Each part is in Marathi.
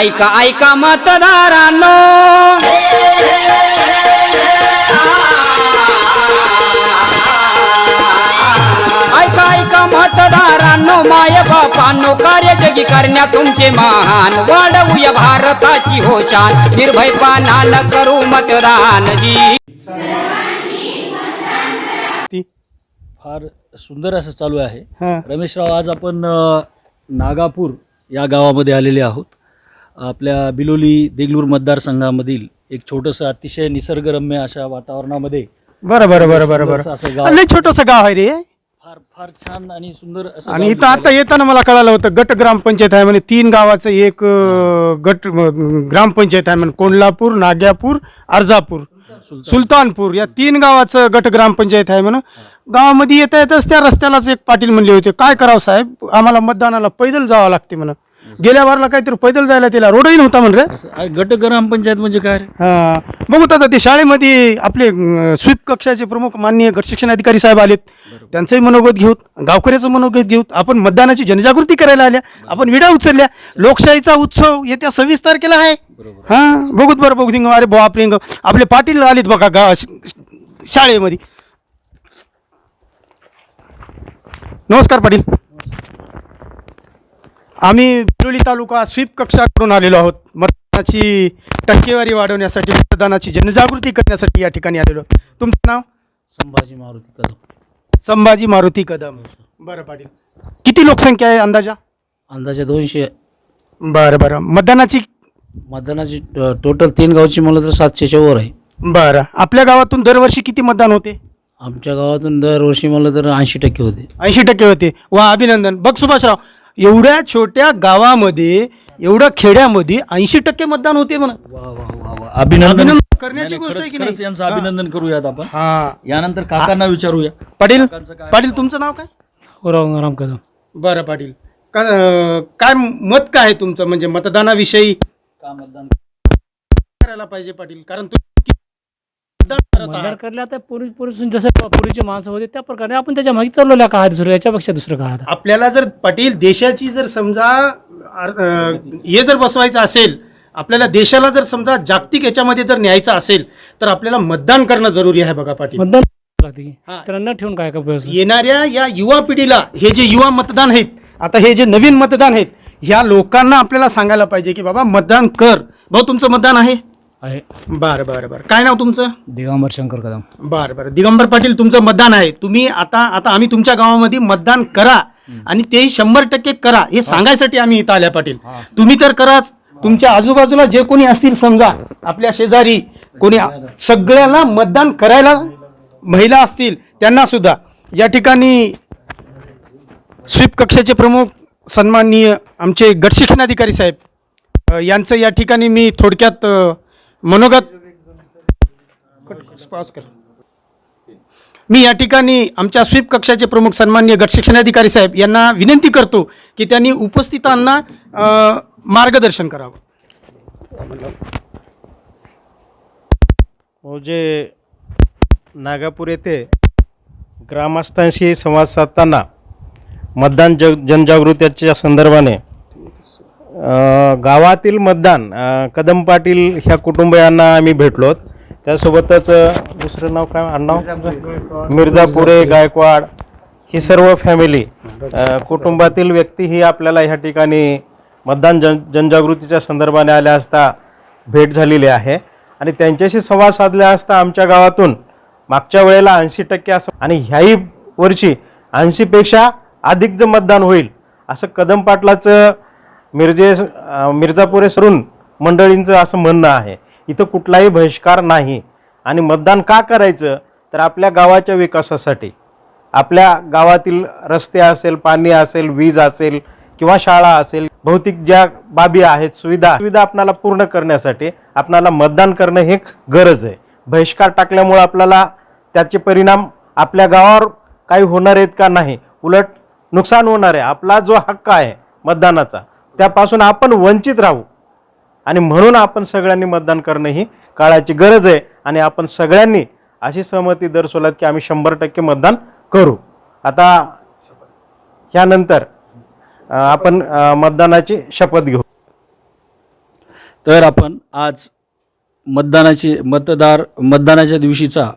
ऐका ऐका मतदारांनो. ऐका ऐका मतदारांनो माय बापांनो कार्य जगी करण्या तुमचे महान. वाढवूया भारताची हो शान निर्भयपणा न करू मतदान जी. ती फार सुंदर असं चालू आहे. रमेशराव आज आपण अ, नागापूर या गावामध्ये आलेले आहोत. आपल्या बिलोली देगलूर मतदारसंघामधील एक छोटंसं अतिशय निसर्गरम्य अशा वातावरणामध्ये बरं बरं बरं बरं सुंदरसं असं गाव. बरं लय छोटंसं गाव आहे रे. फार फार छान आणि सुंदर असं आणि गाव इथं आता येताना मला कळालं होतं गट ग्रामपंचायत आहे म्हणजे तीन गावाचं एक अं, गट अं, ग्रामपंचायत आहे म्हणजे कोंडलापूर नाग्यापूर अर्जापूर सुलतानपूर. या तीन गावाचं गट ग्रामपंचायत आहे म्हणून गावामध्ये येता येतच त्या रस्त्यालाच एक पाटील म्हणले होते काय करावं साहेब? आम्हाला मतदानाला पैदल जावं लागते म्हणून गेल्या वारला काहीतरी पैदल जायला तिला रोडही नव्हता म्हण रे. असं- आ, गट ग्रामपंचायत म्हणजे काय रे? हा. बघू आता ते शाळेमध्ये आपले अं, स्वीप कक्षाचे प्रमुख माननीय गट शिक्षण अधिकारी साहेब आलेत. त्यांचंही मनोगत घेऊत गावकऱ्याचं मनोगत घेऊत. आपण मतदानाची जनजागृती करायला आल्या. आपण विडा उचलल्या. लोकशाहीचा उत्सव येत्या सव्वीस तारखेला आहे. हा बघूत बरं बघू दिंग अरे बाप रिंग आपले पाटील आलेत बघा गाव शाळेमध्ये. नमस्कार पाटील. आम्ही बिलोली तालुका स्वीप कक्षाकडून आलेलो आहोत. मतदानाची टक्केवारी वाढवण्यासाठी मतदानाची जनजागृती करण्यासाठी या ठिकाणी आलेलो आहोत. तुमचं नाव? संभाजी मारुती कदम. संभाजी मारुती कदम. बरं पाटील. किती लोकसंख्या आहे अंदाजा? अंदाजे दोनशे. बरं बरं. मतदानाची मतदानाची ट- टोटल तीन गावची म्हणलं तर सातशेच्या वर आहे. बरं. आपल्या गावातून दरवर्षी किती मतदान होते? आमच्या गावातून दरवर्षी म्हणलं तर ऐंशी टक्के होते. ऐंशी टक्के होते. वा अभिनंदन. बघ सुभाषराव एवढ्या छोट्या गावामध्ये एवढ्या खेड्यामध्ये ऐंशी टक्के मतदान होते म्हणा. अभिनंदन. अभिनंदन करण्याची गोष्ट आहे की खरंच नाही? यांचं अभिनंदन करूयात आपण. हा. यानंतर काकांना विचारूया. पाटील पाटील तुमचं नाव काय? राम कदम. बरं पाटील. का अं, काय मत काय आहे तुमचं? म्हणजे मतदानाविषयी का मतदान? करायला पाहिजे पाटील? कारण तुम्ही मतदान करत मतदान आहात. करले आता पूर्वी पूर्वीपासून जसं पूर्वीचे माणसं होते त्या प्रकारे आपण त्याच्यामागे चालवल्या का दुसरं याच्यापेक्षा दुसरं का आता आपल्याला जर पाटील देशाची जर समजा अं, हे जर बसवायचं असेल आपल्याला देशाला जर समजा जागतिक याच्यामध्ये जर न्यायचं असेल तर आपल्याला मतदान करणं जरुरी आहे बघा पाटील. मतदान लागते. की हा. त्याला न ठेवून काय का येणाऱ्या या युवा पिढीला हे जे युवा मतदान आहेत आता हे जे नवीन मतदान आहेत ह्या लोकांना आपल्याला सांगायला पाहिजे की बाबा मतदान कर. भाऊ तुमचं मतदान आहे? आहे. बरं बरं बरं. काय नाव तुमचं? दिगंबर शंकर कदम. बरं बरं. दिगंबर पाटील तुमचं मतदान आहे. तुम्ही आता आता आम्ही तुमच्या गावामध्ये मतदान करा आणि तेही शंभर टक्के करा. हे सांगायसाठी आम्ही इथं आल्या पाटील. तुम्ही तर कराच तुमच्या आजूबाजूला जे कोणी असतील समजा आपल्या शेजारी कोणी सगळ्यांना मतदान करायला महिला असतील त्यांना सुद्धा. या ठिकाणी स्वीप कक्षाचे प्रमुख सन्माननीय आमचे गटशिक्षणाधिकारी साहेब अ, यांचं या ठिकाणी मी थोडक्यात अ, मनोगत. मी या ठिकाणी आमच्या स्वीप कक्षाचे प्रमुख सन्मान्य गट शिक्षणाधिकारी साहेब यांना विनंती करतो की त्यांनी उपस्थितांना मार्गदर्शन करावं. म्हणजे नागापूर येथे ग्रामस्थांशी संवाद साधताना मतदान जग जनजागृतीच्या संदर्भाने गावातील मतदान कदम पाटील ह्या कुटुंबियांना आम्ही भेटलो त्यासोबतच दुसरं नाव काय? आडनाव मिर्झापुरे गायकवाड ही सर्व फॅमिली कुटुंबातील व्यक्ती ही आपल्याला ह्या ठिकाणी मतदान जन जनजागृतीच्या संदर्भाने आल्या असता भेट झालेली आहे. आणि त्यांच्याशी संवाद साधला असता आमच्या गावातून मागच्या वेळेला ऐंशी टक्के असं आणि ह्याही वर्षी ऐंशीपेक्षा अधिक जे मतदान होईल असं कदम पाटलाचं मिरजे मिर्जापुरे सरून मंडळींचं असं म्हणणं आहे. इथं कुठलाही बहिष्कार नाही. आणि मतदान का करायचं? तर आपल्या गावाच्या विकासासाठी. आपल्या गावातील रस्ते असेल पाणी असेल वीज असेल किंवा शाळा असेल भौतिक ज्या बाबी आहेत सुविधा सुविधा आपणाला पूर्ण करण्यासाठी आपणाला मतदान करणं हे गरज आहे. बहिष्कार टाकल्यामुळे आपल्याला त्याचे परिणाम आपल्या गावावर काही होणार आहेत का नाही उलट नुकसान होणार आहे. आपला जो हक्क आहे मतदानाचा त्यापासून आपण वंचित राहू. आणि म्हणून आपण सगळ्यांनी मतदान करणं ही काळाची गरज आहे. आणि आपण सगळ्यांनी अशी सहमती दर्शवलात की आम्ही शंभर टक्के मतदान करू. आता ह्यानंतर आपण मतदानाची शपथ घेऊ. तर आपण आज मतदानाची मतदार मतदानाच्या दिवशीचा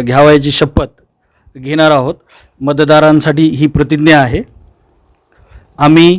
घ्यावयाची शपथ घेणार आहोत. मतदारांसाठी ही प्रतिज्ञा आहे. आम्ही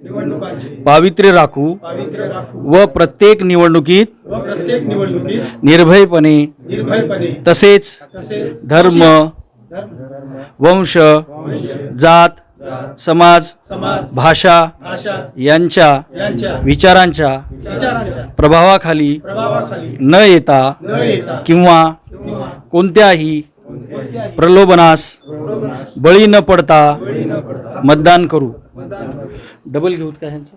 पावित्र्य राखू व प्रत्येक निवडणुकीत निर्भयपणे तसेच धर्म वंश जात समाज भाषा यांच्या विचारांच्या प्रभावाखाली न येता किंवा कोणत्याही प्रलोभनास बळी न पडता मतदान करू. डबल घेऊ का ह्यांचं?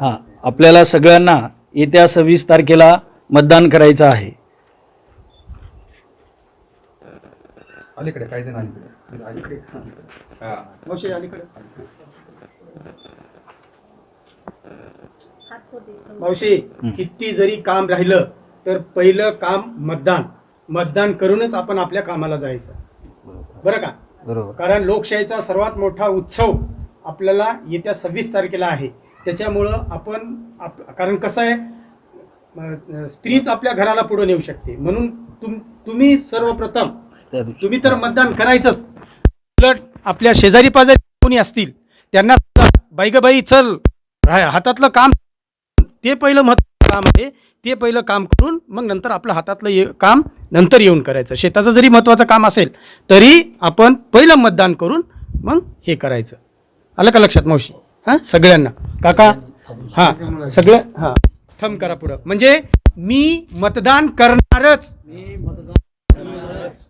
हा आपल्याला सगळ्यांना येत्या सव्वीस तारखेला मतदान करायचं आहे. मावशी अलीकडे. मावशी किती जरी काम राहिलं तर पहिलं काम मतदान. मतदान करूनच आपण आपल्या कामाला जायचं. बरं का? बरोबर. कारण लोकशाहीचा सर्वात मोठा उत्सव आपल्याला येत्या सव्वीस तारखेला आहे. त्याच्यामुळं आपण आप कारण कसं आहे स्त्रीच आपल्या घराला पुढे नेऊ शकते. म्हणून तुम तुम्ही सर्वप्रथम तुम्ही तर मतदान करायचंच. उलट आपल्या शेजारी पाजारी कोणी असतील त्यांना बाई ग बाई चल हातातलं काम ते पहिलं महत्त्वाचं काम आहे ते पहिलं काम करून मग नंतर आपलं हातातलं ये काम नंतर येऊन करायचं. शेताचं जरी महत्त्वाचं काम असेल तरी आपण पहिलं मतदान करून मग हे करायचं. आलं का लक्षात मावशी? हां? सगळ्यांना. काका? हां. सगळं हां. थम करा पुढं. म्हणजे मी मतदान करणारच.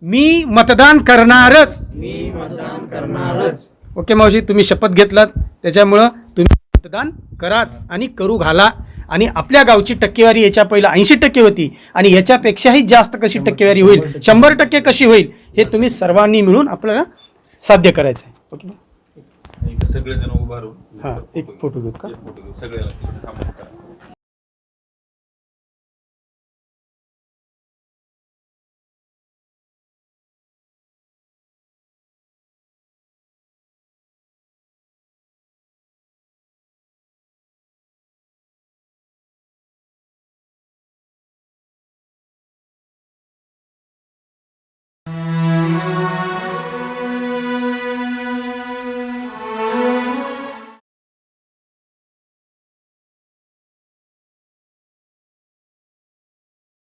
मी मतदान करणारच. ओके मावशी तुम्ही शपथ घेतलात. त्याच्यामुळं तुम्ही मतदान कराच आणि करू घाला. आणि आपल्या गावची टक्केवारी याच्या पहिलं ऐंशी टक्के होती आणि याच्यापेक्षाही जास्त कशी टक्केवारी होईल? शंभर टक्के. कशी होईल? हे तुम्ही सर्वांनी मिळून आपल्याला साध्य करायचं आहे. ओके सगळेजण उभारून हां एक फोटो घेऊ का? फोटो घेऊ. सगळ्याला